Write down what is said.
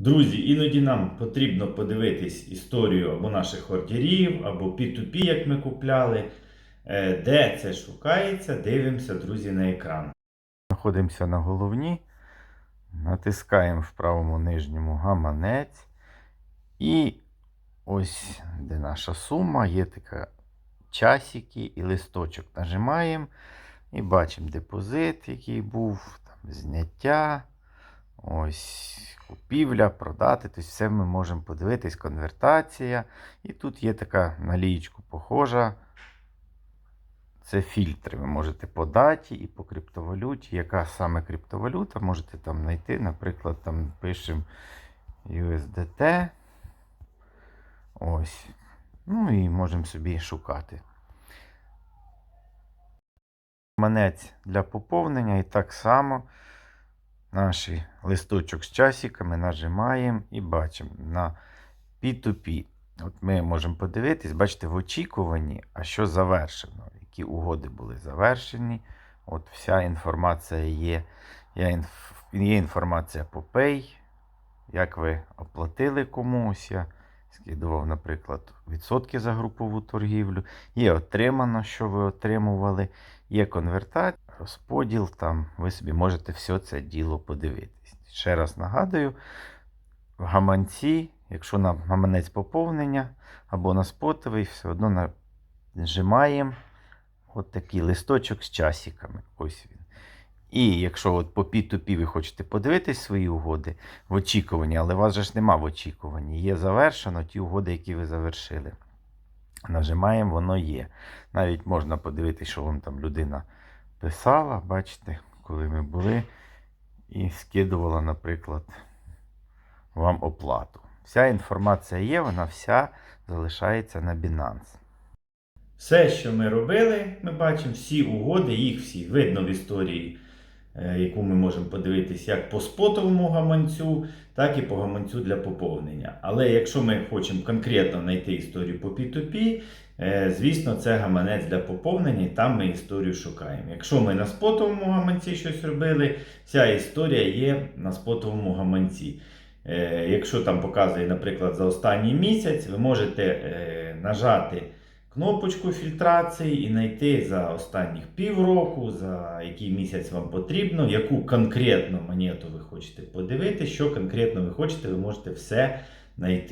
Друзі, іноді нам потрібно подивитись історію або наших ордерів, або P2P, як ми купляли. Е, Де це шукається, дивимося, друзі, на екран. Знаходимося на головні, натискаємо в правому нижньому гаманець. І ось де наша сума, є така часики і листочок. Нажимаємо і бачимо депозит, який був, там, зняття, ось купівля, продати. Тобто все ми можемо подивитись, конвертація. І тут є така на лієчку похожа. Це фільтри. Ви можете по даті і по криптовалюті. Яка саме криптовалюта, можете там знайти. Наприклад, там пишемо USDT. Ось. Ну і можемо собі шукати. Манець для поповнення. І так само наш листочок з часиками нажимаємо і бачимо на P2P. От ми можемо подивитись, бачите, в очікуванні, а що завершено, які угоди були завершені. От вся інформація є. Є, інформація по Pay, як ви оплатили комусь. Скидував, наприклад, відсотки за групову торгівлю. Є отримано, що ви отримували, є конвертація, розподіл. Там ви собі можете все це діло подивитись. Ще раз нагадую, в гаманці, якщо на гаманець поповнення або на спотовий, все одно нажимаємо от такий листочок з часиками. Ось він. І якщо от по P2P ви хочете подивитись свої угоди в очікуванні, але у вас же ж нема в очікуванні, є завершено ті угоди, які ви завершили. Нажимаємо, воно є. Навіть можна подивитися, що вам там людина писала, бачите, коли ми були, і скидувала, наприклад, вам оплату. Вся інформація є, вона вся залишається на Binance. Все, що ми робили, ми бачимо всі угоди, їх всі видно в історії, яку ми можемо подивитись як по спотовому гаманцю, так і по гаманцю для поповнення. Але якщо ми хочемо конкретно знайти історію по P2P, е, звісно, це гаманець для поповнення, і там ми історію шукаємо. Якщо ми на спотовому гаманці щось робили, вся історія є на спотовому гаманці. Е, Якщо там показує, наприклад, за останній місяць, ви можете е, нажати кнопочку фільтрації і знайти за останніх півроку, за який місяць вам потрібно, яку конкретно монету ви хочете подивити, що конкретно ви хочете, ви можете все знайти.